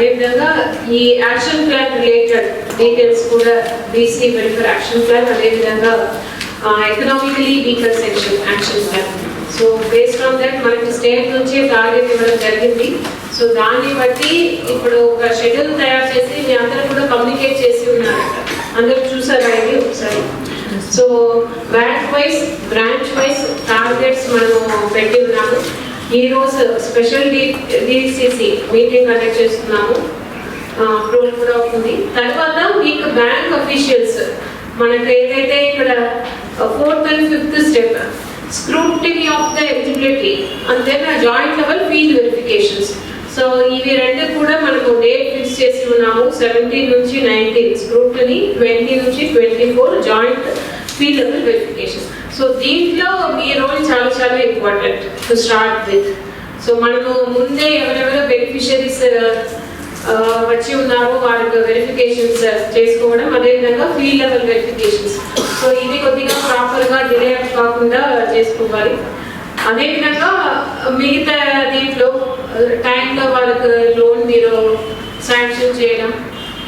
అదేవిధంగా ఈ action plan related details కూడా బీసీ వెల్ఫేర్ యాక్షన్ ప్లాన్ అదేవిధంగా economically weaker section action plan so based on that మనకి state నుంచి టార్గెట్ ఇవ్వడం జరిగింది. సో దాన్ని బట్టి ఇప్పుడు ఒక షెడ్యూల్ తయారు చేసి మీ అందరూ కూడా కమ్యూనికేట్ చేసి ఉన్నారు. అందరూ చూసారా ఇది ఒకసారి? So branch wise branch wise targets మనము పెట్టి ఉన్నాము. ఈ రోజు స్పెషల్ డిసిసి మీటింగ్ కండక్ట్ చేస్తున్నాము. అప్రూవల్ కూడా అవుతుంది. తర్వాత మీకు బ్యాంక్ అఫీషియల్స్. మనకు ఏదైతే ఇక్కడ fourth and fifth step. Scrutiny of the eligibility. అంతే joint level field verifications. So ఇవి రెండు కూడా మనకు డేట్ ఫిక్స్ చేసి ఉన్నాము. సెవెంటీన్ నుంచి నైన్టీన్. స్క్రూటినీ ట్వంటీ నుంచి twenty four joint field level verification so దీంట్లో మీ రోల్ చాలా చాలా important to start with so మనము ముందే ఎవరెవరో బెనిఫిషరీస్ uh, uh, వచ్చి ఉన్నారో వారికి వెరిఫికేషన్స్ uh, చేసుకోవడం అదేవిధంగా ఫీల్డ్ లెవెల్ వెరిఫికేషన్స్ సో ఇది కొద్దిగా ప్రాపర్గా డిలే కాకుండా చేసుకోవాలి. అదేవిధంగా మిగతా దీంట్లో టైంలో వాళ్ళకి లోన్ మీరు శాంక్షన్ చేయడం.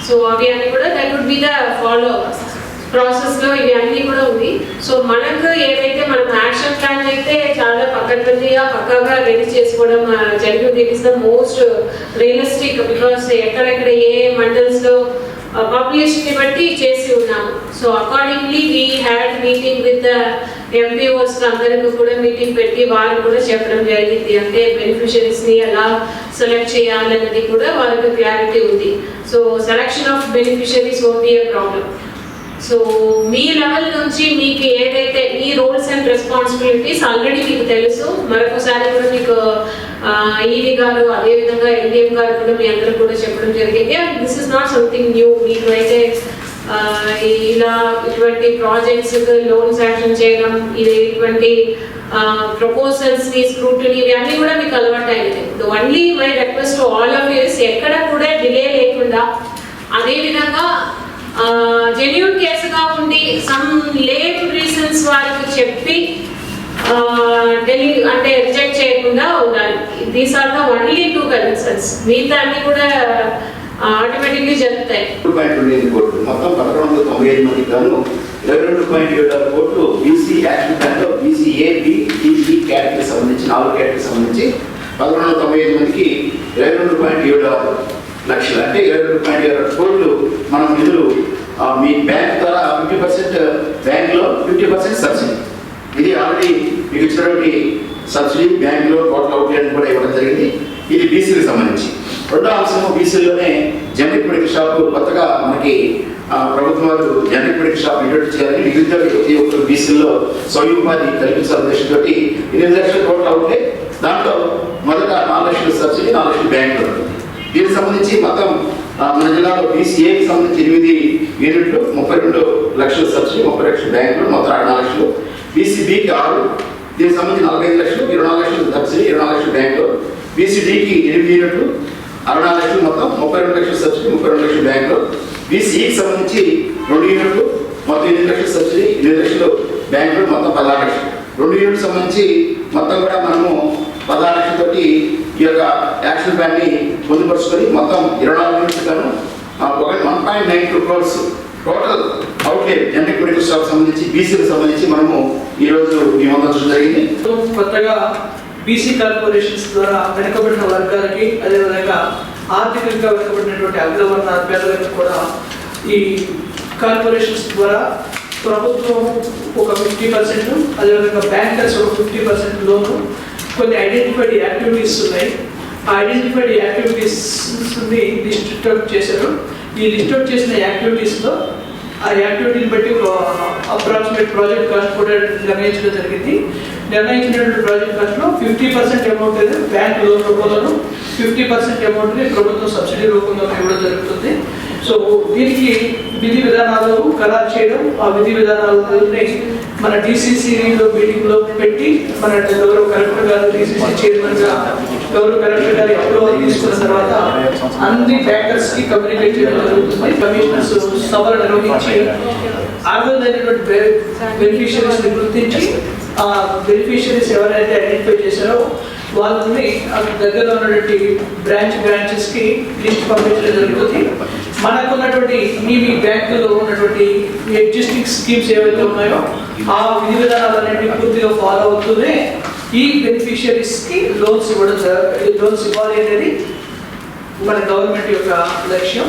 సో అవి అని కూడా that would be the follow up లో ఇవి కూడా ఉంది. సో మనకు ఏదైతే మనం యాక్షన్ ప్లాన్ అయితే చాలా పక్కనగా పక్కగా రెడీ చేసుకోవడం జరిగింది. It is the most realistic because ఎక్కడెక్కడ ఏ మండల్స్లో బట్టి చేసి ఉన్నాము. So accordingly we had meeting with MPOs అందరికీ కూడా మీటింగ్ పెట్టి వారు కూడా చెప్పడం జరిగింది. అంటే బెనిఫిషరీస్ని ఎలా సెలెక్ట్ చేయాలన్నది కూడా వాళ్ళకి క్లారిటీ ఉంది. So selection of beneficiaries only a problem so me level నుంచి మీకు ఏదైతే మీ రోల్స్ అండ్ రెస్పాన్సిబిలిటీస్ ఆల్రెడీ మీకు తెలుసు మరొకసారి కూడా మీకు ఈడీ గారు అదేవిధంగా ఎల్డిఎం గారు కూడా మీ అందరూ కూడా చెప్పడం జరిగింది. This is not something new మీకు అయితే ఇలా ఇటువంటి ప్రాజెక్ట్స్ లోన్ శాంక్షన్ చేయడం ఇది ఇటువంటి ప్రపోజల్స్ని ఇవి ఇవన్నీ కూడా మీకు అలవాటు అయింది only my request all of you ఎక్కడ కూడా డిలే లేకుండా అదేవిధంగా genuine care some late reasons వాళ్ళకి చెప్పి డెలి అంటే రిజెక్ట్ చేయకుండా ఉండాలి. These are the only two concerns మిగతా అన్ని కూడా ఆటోమేటిక్లీ జరుగుతాయి. పాయింట్ మొత్తం పదకొండు వందల తొంభై ఐదు మందికి గాను ఇరవై రెండు పాయింట్ ఏడు ఆరు కోట్లు బీసీ యాక్షన్ ప్లాన్లో బీసీ ఏ బి డిబి సంబంధించి నాలుగు క్యాటరీకి సంబంధించి పదకొండు వందల తొంభై ఐదు మందికి ఇరవై రెండు పాయింట్ ఏడు ఆరు లక్షలు. అంటే ఇరవై రెండు పాయింట్ ఏడు ఆరు కోట్లు మనం నిధులు మీ బ్యాంక్ ద్వారా ఫిఫ్టీ పర్సెంట్ బ్యాంక్లో ఫిఫ్టీ పర్సెంట్ సబ్సిడీ. ఇది ఆల్రెడీ మీకు ఇచ్చినటువంటి సబ్సిడీ బ్యాంకులో టోటల్ అవుట్లైన్ కూడా ఇవ్వడం జరిగింది. ఇది బీసీకి సంబంధించి. రెండో అంశము బీసీలోనే జనరిక్ మెడికల్ షాప్ కొత్తగా మనకి ప్రభుత్వం వారు జనరిక్ మెడికల్ షాప్ ఇంట్రొడ్యూస్ చేయాలని నిరుద్యోగ ప్రతి ఒక్కరు బీసీల్లో స్వయం ఉపాధి కల్పించాల ఉద్దేశంతో ఎనిమిది లక్షల టోటల్ అవుతే దాంట్లో మొదట నాలుగు లక్షల సబ్సిడీ నాలుగు లక్షల బ్యాంకులో. దీనికి సంబంధించి మొత్తం ఆ, మన జిల్లాలో బీసీఏకి సంబంధించి ఎనిమిది యూనిట్లు ముప్పై రెండు లక్షల సబ్సిడీ ముప్పై లక్షల బ్యాంకులు మొత్తం అరవై నాలుగు లక్షలు. బీసీబీకి ఆరు దీనికి సంబంధించి నలభై ఐదు లక్షలు ఇరవై నాలుగు లక్షలు సబ్సిడీ ఇరవై నాలుగు లక్షలు బ్యాంకులో. బీసీడీకి ఎనిమిది యూనిట్లు అరవై నాలుగు లక్షలు మొత్తం ముప్పై రెండు లక్షల సబ్సిడీ ముప్పై రెండు లక్షలు బ్యాంకులు. బీసీఈకి సంబంధించి రెండు యూనిట్లు మొత్తం ఎనిమిది లక్షల సబ్సిడీ ఎనిమిది లక్షలు బ్యాంకులు మొత్తం పదహారు లక్షలు. రెండు యూనిట్లు సంబంధించి మొత్తం కూడా మనము పదహారు లక్షలతోటి ఈ యొక్క యాక్షన్ ప్లాన్ని పొందుపరుచుకొని మొత్తం ఇరవై నాలుగు యూనిట్స్ గాను one point nine two crores total outlay generic medical shop సంబంధించి బీసీకి సంబంధించి మనము ఈ రోజు మీ జరిగింది. కొత్తగా బీసీ కార్పొరేషన్స్ ద్వారా వెనుకబడిన వర్గాలకి అదేవిధంగా ఆర్థికంగా వెనుకబడినటువంటి అగ్రవర్ణ పేదలకు కూడా ఈ కార్పొరేషన్స్ ద్వారా ప్రభుత్వం ఒక ఫిఫ్టీ పర్సెంట్ అదేవిధంగా బ్యాంకర్స్ ఒక ఫిఫ్టీ పర్సెంట్ లోను కొన్ని ఐడెంటిఫైడ్ యాక్టివిటీస్ ఉన్నాయి. ఐడెంటిఫైడ్ యాక్టివిటీస్ని లిస్ట్ అవుట్ చేశారు. ఈ లిస్ట్ అవుట్ చేసిన యాక్టివిటీస్లో ఆ యాక్టివిటీని బట్టి అప్రాక్సిమేట్ ప్రాజెక్ట్ కాస్ట్ కూడా నిర్ణయించడం జరిగింది. నిర్ణయించినటువంటి ప్రాజెక్ట్ కాస్ట్లో ఫిఫ్టీ పర్సెంట్ అమౌంట్ అనేది బ్యాంక్ లోన్ రూపంలోను ఫిఫ్టీ పర్సెంట్ అమౌంట్ని ప్రభుత్వం సబ్సిడీ రూపంలో ఇవ్వడం జరుగుతుంది. సో దీనికి విధి విధానాలు ఖరారు చేయడం ఆ విధి విధానాలని మన డిసిసిలో మీటింగ్లో పెట్టి మన గౌరవ కలెక్టర్ గారు డిసిసి చైర్మన్గా గౌరవ కలెక్టర్ గారి అప్రూవల్ తీసుకున్న తర్వాత అన్ని బ్యాంకర్స్కి కమ్యూనికేట్ చేయడం జరుగుతుంది. కమిషనర్స్ సభలు నిర్వహించి అర్హులైనటువంటి బెనిఫిషరీస్ని గుర్తించి ఆ బెనిఫిషియరీస్ ఎవరైతే ఐడెంటిఫై చేశారో వాళ్ళని ఆ దగ్గరలో ఉన్నటువంటి బ్రాంచ్ బ్రాంచెస్కి లిస్ట్ పంపించడం జరుగుతుంది. మనకున్నటువంటి ఉన్నటువంటి మీ బ్యాంకులో ఉన్నటువంటి ఎగ్జిస్టింగ్ స్కీమ్స్ ఏవైతే ఉన్నాయో ఆ విధి విధానాలన్నింటినీ పూర్తిగా ఫాలో అవుతూనే ఈ బెనిఫిషియరీస్కి లోన్స్ ఇవ్వడం లోన్స్ ఇవ్వాలి అనేది మన గవర్నమెంట్ యొక్క లక్ష్యం.